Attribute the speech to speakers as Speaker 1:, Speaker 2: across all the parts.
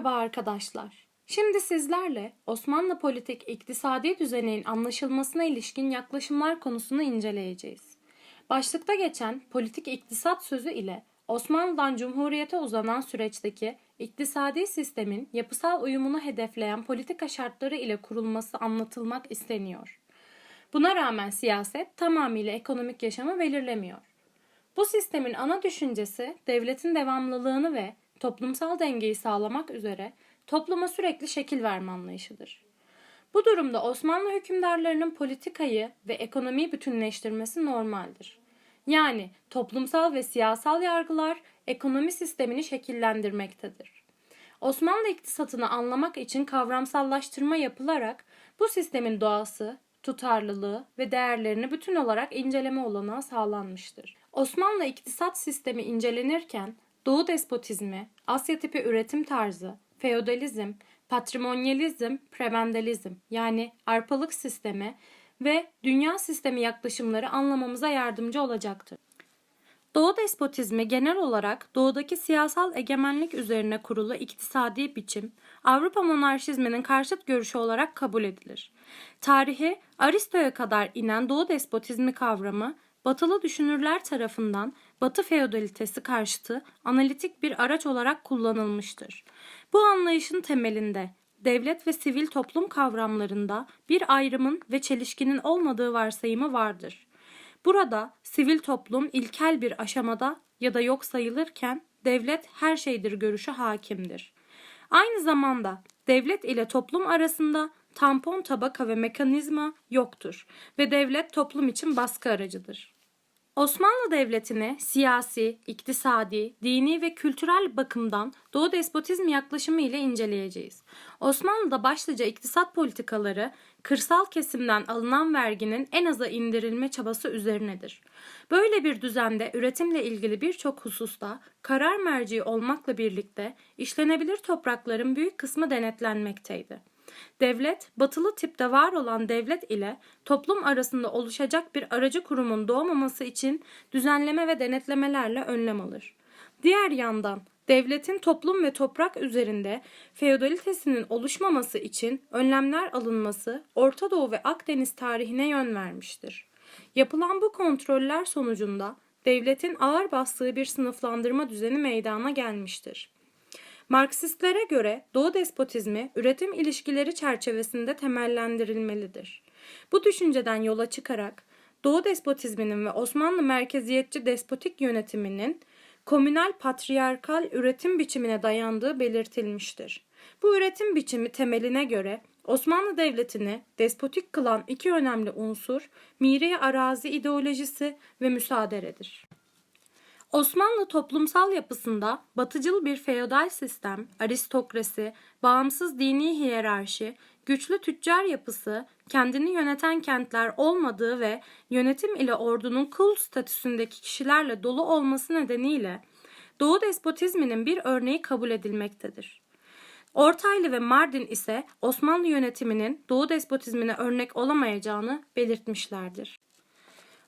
Speaker 1: Merhaba arkadaşlar. Şimdi sizlerle Osmanlı politik iktisadi düzeninin anlaşılmasına ilişkin yaklaşımlar konusunu inceleyeceğiz. Başlıkta geçen politik iktisat sözü ile Osmanlı'dan Cumhuriyete uzanan süreçteki iktisadi sistemin yapısal uyumunu hedefleyen politika şartları ile kurulması anlatılmak isteniyor. Buna rağmen siyaset tamamıyla ekonomik yaşamı belirlemiyor. Bu sistemin ana düşüncesi devletin devamlılığını ve toplumsal dengeyi sağlamak üzere topluma sürekli şekil verme anlayışıdır. Bu durumda Osmanlı hükümdarlarının politikayı ve ekonomiyi bütünleştirmesi normaldir. Yani toplumsal ve siyasal yargılar ekonomi sistemini şekillendirmektedir. Osmanlı iktisatını anlamak için kavramsallaştırma yapılarak bu sistemin doğası, tutarlılığı ve değerlerini bütün olarak inceleme olanağı sağlanmıştır. Osmanlı iktisat sistemi incelenirken Doğu despotizmi, Asya tipi üretim tarzı, feodalizm, patrimonyalizm, prebendalizm yani arpalık sistemi ve dünya sistemi yaklaşımları anlamamıza yardımcı olacaktır. Doğu despotizmi genel olarak doğudaki siyasal egemenlik üzerine kurulu iktisadi biçim, Avrupa monarşizminin karşıt görüşü olarak kabul edilir. Tarihi Aristo'ya kadar inen Doğu despotizmi kavramı, batılı düşünürler tarafından Batı feodalitesi karşıtı analitik bir araç olarak kullanılmıştır. Bu anlayışın temelinde devlet ve sivil toplum kavramlarında bir ayrımın ve çelişkinin olmadığı varsayımı vardır. Burada sivil toplum ilkel bir aşamada ya da yok sayılırken devlet her şeydir görüşü hakimdir. Aynı zamanda devlet ile toplum arasında tampon tabaka ve mekanizma yoktur ve devlet toplum için baskı aracıdır. Osmanlı Devleti'ni siyasi, iktisadi, dini ve kültürel bakımdan Doğu despotizm yaklaşımı ile inceleyeceğiz. Osmanlı'da başlıca iktisat politikaları kırsal kesimden alınan verginin en aza indirilme çabası üzerinedir. Böyle bir düzende üretimle ilgili birçok hususta karar merci olmakla birlikte işlenebilir toprakların büyük kısmı denetlenmekteydi. Devlet, batılı tipte var olan devlet ile toplum arasında oluşacak bir aracı kurumun doğmaması için düzenleme ve denetlemelerle önlem alır. Diğer yandan devletin toplum ve toprak üzerinde feodalitesinin oluşmaması için önlemler alınması Orta Doğu ve Akdeniz tarihine yön vermiştir. Yapılan bu kontroller sonucunda devletin ağır bastığı bir sınıflandırma düzeni meydana gelmiştir. Marksistlere göre Doğu despotizmi üretim ilişkileri çerçevesinde temellendirilmelidir. Bu düşünceden yola çıkarak Doğu despotizminin ve Osmanlı merkeziyetçi despotik yönetiminin komünal patriarkal üretim biçimine dayandığı belirtilmiştir. Bu üretim biçimi temeline göre Osmanlı Devleti'ni despotik kılan iki önemli unsur miri arazi ideolojisi ve müsaaderedir. Osmanlı toplumsal yapısında batıcıl bir feodal sistem, aristokrasi, bağımsız dini hiyerarşi, güçlü tüccar yapısı, kendini yöneten kentler olmadığı ve yönetim ile ordunun kul statüsündeki kişilerle dolu olması nedeniyle Doğu despotizminin bir örneği kabul edilmektedir. Ortaylı ve Mardin ise Osmanlı yönetiminin Doğu despotizmine örnek olamayacağını belirtmişlerdir.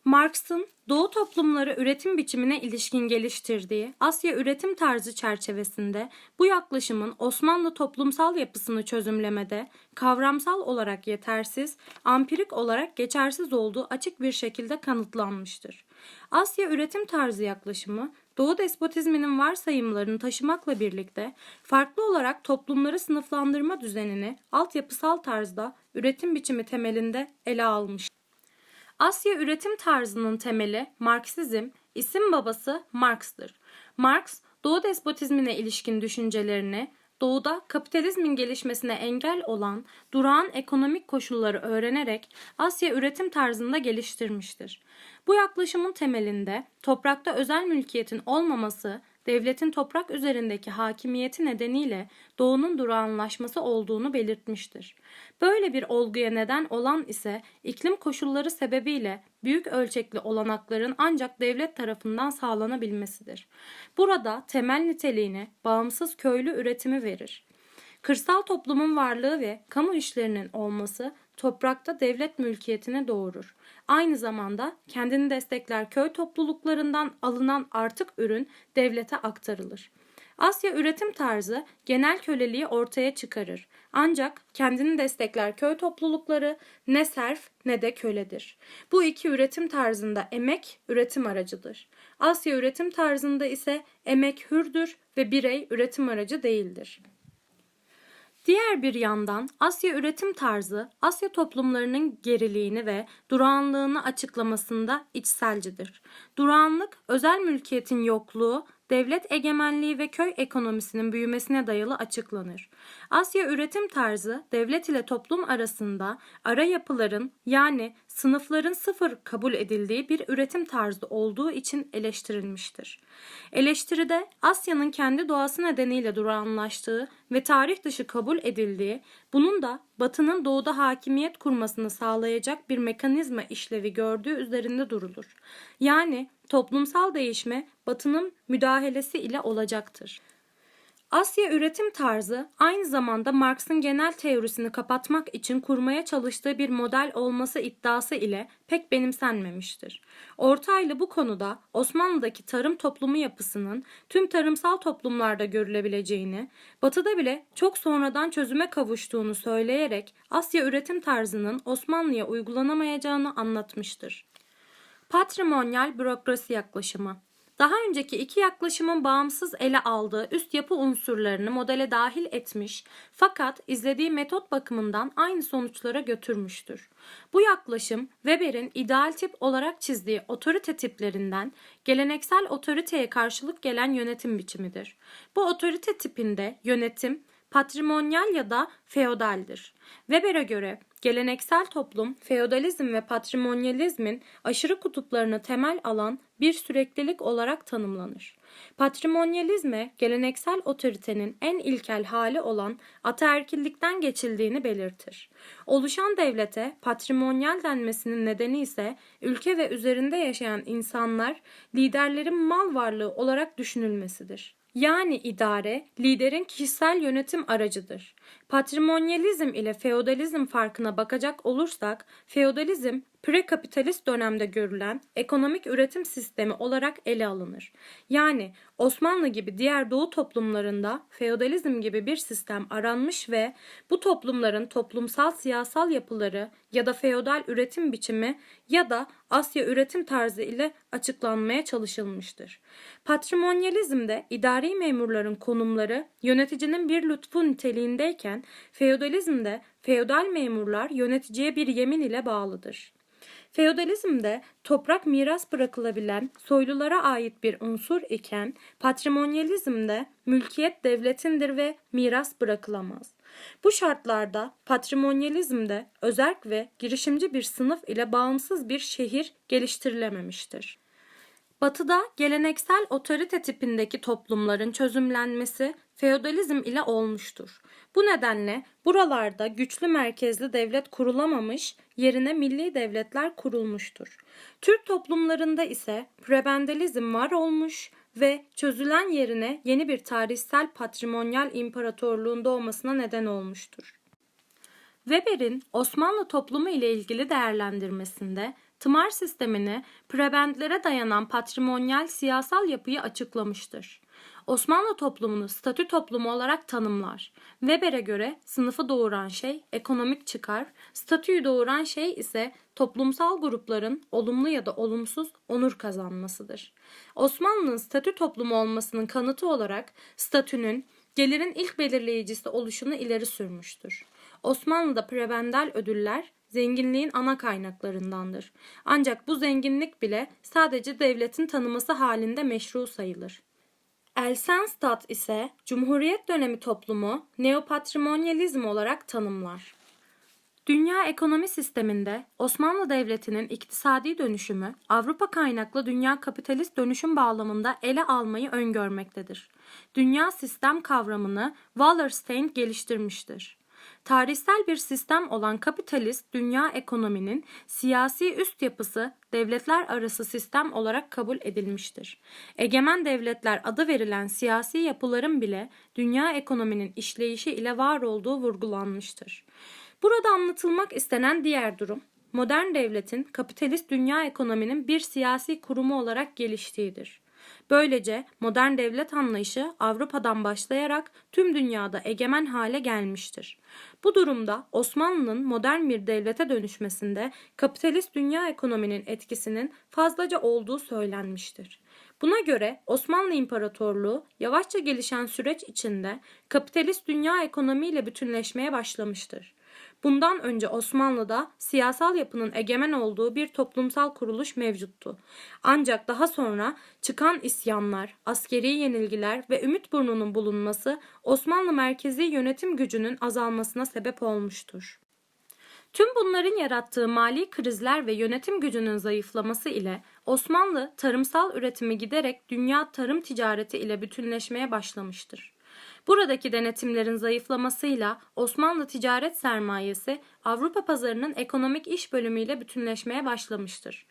Speaker 1: Marx'ın Doğu toplumları üretim biçimine ilişkin geliştirdiği Asya üretim tarzı çerçevesinde bu yaklaşımın Osmanlı toplumsal yapısını çözümlemede kavramsal olarak yetersiz, ampirik olarak geçersiz olduğu açık bir şekilde kanıtlanmıştır. Asya üretim tarzı yaklaşımı Doğu despotizminin varsayımlarını taşımakla birlikte farklı olarak toplumları sınıflandırma düzenini altyapısal tarzda üretim biçimi temelinde ele almış. Asya üretim tarzının temeli Marksizm, isim babası Marx'tır. Marx, Doğu despotizmine ilişkin düşüncelerini Doğuda kapitalizmin gelişmesine engel olan durağan ekonomik koşulları öğrenerek Asya üretim tarzında geliştirmiştir. Bu yaklaşımın temelinde toprakta özel mülkiyetin olmaması, devletin toprak üzerindeki hakimiyeti nedeniyle doğunun durağanlaşması olduğunu belirtmiştir. Böyle bir olguya neden olan ise iklim koşulları sebebiyle büyük ölçekli olanakların ancak devlet tarafından sağlanabilmesidir. Burada temel niteliğini bağımsız köylü üretimi verir. Kırsal toplumun varlığı ve kamu işlerinin olması toprakta devlet mülkiyetine doğurur. Aynı zamanda kendini destekler köy topluluklarından alınan artık ürün devlete aktarılır. Asya üretim tarzı genel köleliği ortaya çıkarır. Ancak kendini destekler köy toplulukları ne serf ne de köledir. Bu iki üretim tarzında emek üretim aracıdır. Asya üretim tarzında ise emek hürdür ve birey üretim aracı değildir. Diğer bir yandan Asya üretim tarzı Asya toplumlarının geriliğini ve durağanlığını açıklamasında içselcidir. Durağanlık özel mülkiyetin yokluğu, devlet egemenliği ve köy ekonomisinin büyümesine dayalı açıklanır. Asya üretim tarzı devlet ile toplum arasında ara yapıların yani sınıfların sıfır kabul edildiği bir üretim tarzı olduğu için eleştirilmiştir. Eleştiride Asya'nın kendi doğası nedeniyle durağanlaştığı ve tarih dışı kabul edildiği, bunun da Batı'nın doğuda hakimiyet kurmasını sağlayacak bir mekanizma işlevi gördüğü üzerinde durulur. Yani toplumsal değişme Batı'nın müdahalesi ile olacaktır. Asya üretim tarzı aynı zamanda Marx'ın genel teorisini kapatmak için kurmaya çalıştığı bir model olması iddiası ile pek benimsenmemiştir. Ortaylı bu konuda Osmanlı'daki tarım toplumu yapısının tüm tarımsal toplumlarda görülebileceğini, Batı'da bile çok sonradan çözüme kavuştuğunu söyleyerek Asya üretim tarzının Osmanlı'ya uygulanamayacağını anlatmıştır. Patrimonyal bürokrasi yaklaşımı daha önceki iki yaklaşımın bağımsız ele aldığı üst yapı unsurlarını modele dahil etmiş fakat izlediği metot bakımından aynı sonuçlara götürmüştür. Bu yaklaşım Weber'in ideal tip olarak çizdiği otorite tiplerinden geleneksel otoriteye karşılık gelen yönetim biçimidir. Bu otorite tipinde yönetim patrimonyal ya da feodaldir. Weber'e göre geleneksel toplum feodalizm ve patrimonyalizmin aşırı kutuplarını temel alan bir süreklilik olarak tanımlanır. Patrimonyalizme geleneksel otoritenin en ilkel hali olan ataerkillikten geçildiğini belirtir. Oluşan devlete patrimonyal denmesinin nedeni ise ülke ve üzerinde yaşayan insanlar liderlerin mal varlığı olarak düşünülmesidir. Yani idare, liderin kişisel yönetim aracıdır. Patrimonyalizm ile feodalizm farkına bakacak olursak, feodalizm prekapitalist dönemde görülen ekonomik üretim sistemi olarak ele alınır. Yani Osmanlı gibi diğer doğu toplumlarında feodalizm gibi bir sistem aranmış ve bu toplumların toplumsal siyasal yapıları ya da feodal üretim biçimi ya da Asya üretim tarzı ile açıklanmaya çalışılmıştır. Patrimonyalizmde idari memurların konumları yöneticinin bir lütfu niteliğindeyken feodalizmde feodal memurlar yöneticiye bir yemin ile bağlıdır. Feodalizmde toprak miras bırakılabilen soylulara ait bir unsur iken patrimonyalizmde mülkiyet devletindir ve miras bırakılamaz. Bu şartlarda patrimonyalizmde özerk ve girişimci bir sınıf ile bağımsız bir şehir geliştirilememiştir. Batı'da geleneksel otorite tipindeki toplumların çözümlenmesi feodalizm ile olmuştur. Bu nedenle buralarda güçlü merkezli devlet kurulamamış, yerine milli devletler kurulmuştur. Türk toplumlarında ise prebendalizm var olmuş ve çözülen yerine yeni bir tarihsel patrimonyal imparatorluğun doğmasına neden olmuştur. Weber'in Osmanlı toplumu ile ilgili değerlendirmesinde tımar sistemini prebendlere dayanan patrimonyal siyasal yapıyı açıklamıştır. Osmanlı toplumunu statü toplumu olarak tanımlar. Weber'e göre sınıfı doğuran şey ekonomik çıkar, statüyü doğuran şey ise toplumsal grupların olumlu ya da olumsuz onur kazanmasıdır. Osmanlı'nın statü toplumu olmasının kanıtı olarak statünün gelirin ilk belirleyicisi oluşunu ileri sürmüştür. Osmanlı'da prebendal ödüller zenginliğin ana kaynaklarındandır. Ancak bu zenginlik bile sadece devletin tanıması halinde meşru sayılır. Elsenstadt ise Cumhuriyet dönemi toplumu neopatrimonyalizm olarak tanımlar. Dünya ekonomi sisteminde Osmanlı Devleti'nin iktisadi dönüşümü Avrupa kaynaklı dünya kapitalist dönüşüm bağlamında ele almayı öngörmektedir. Dünya sistem kavramını Wallerstein geliştirmiştir. Tarihsel bir sistem olan kapitalist dünya ekonominin siyasi üst yapısı devletler arası sistem olarak kabul edilmiştir. Egemen devletler adı verilen siyasi yapıların bile dünya ekonominin işleyişi ile var olduğu vurgulanmıştır. Burada anlatılmak istenen diğer durum, modern devletin kapitalist dünya ekonominin bir siyasi kurumu olarak geliştiğidir. Böylece modern devlet anlayışı Avrupa'dan başlayarak tüm dünyada egemen hale gelmiştir. Bu durumda Osmanlı'nın modern bir devlete dönüşmesinde kapitalist dünya ekonominin etkisinin fazlaca olduğu söylenmiştir. Buna göre Osmanlı İmparatorluğu yavaşça gelişen süreç içinde kapitalist dünya ekonomiyle bütünleşmeye başlamıştır. Bundan önce Osmanlı'da siyasal yapının egemen olduğu bir toplumsal kuruluş mevcuttu. Ancak daha sonra çıkan isyanlar, askeri yenilgiler ve ümit burnunun bulunması Osmanlı merkezi yönetim gücünün azalmasına sebep olmuştur. Tüm bunların yarattığı mali krizler ve yönetim gücünün zayıflaması ile Osmanlı tarımsal üretimi giderek dünya tarım ticareti ile bütünleşmeye başlamıştır. Buradaki denetimlerin zayıflamasıyla Osmanlı ticaret sermayesi Avrupa pazarının ekonomik iş bölümüyle bütünleşmeye başlamıştır.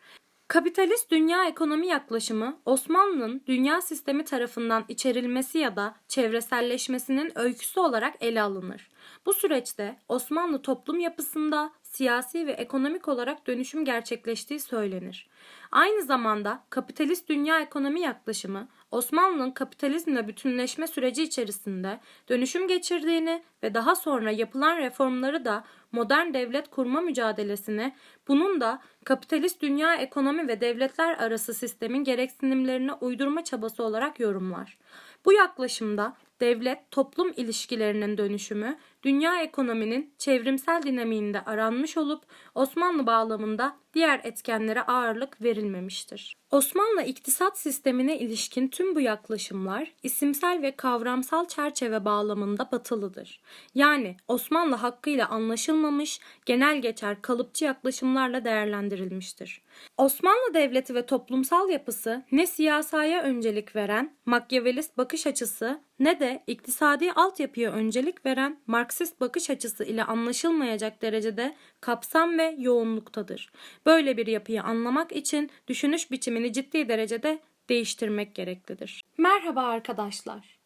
Speaker 1: Kapitalist dünya ekonomi yaklaşımı Osmanlı'nın dünya sistemi tarafından içerilmesi ya da çevreselleşmesinin öyküsü olarak ele alınır. Bu süreçte Osmanlı toplum yapısında siyasi ve ekonomik olarak dönüşüm gerçekleştiği söylenir. Aynı zamanda kapitalist dünya ekonomi yaklaşımı Osmanlı'nın kapitalizmle bütünleşme süreci içerisinde dönüşüm geçirdiğini ve daha sonra yapılan reformları da modern devlet kurma mücadelesini, bunun da kapitalist dünya ekonomi ve devletler arası sistemin gereksinimlerine uydurma çabası olarak yorumlar. Bu yaklaşımda devlet toplum ilişkilerinin dönüşümü dünya ekonominin çevrimsel dinamiğinde aranmış olup Osmanlı bağlamında diğer etkenlere ağırlık verilmemiştir. Osmanlı iktisat sistemine ilişkin tüm bu yaklaşımlar isimsel ve kavramsal çerçeve bağlamında batılıdır. Yani Osmanlı hakkıyla anlaşılmamış, genel geçer kalıpçı yaklaşımlarla değerlendirilmiştir. Osmanlı devleti ve toplumsal yapısı ne siyasaya öncelik veren Makyavelist bakış açısı ne de iktisadi altyapıya öncelik veren Marksist bakış açısı ile anlaşılmayacak derecede kapsam ve yoğunluktadır. Böyle bir yapıyı anlamak için düşünüş biçimini ciddi derecede değiştirmek gereklidir. Merhaba arkadaşlar.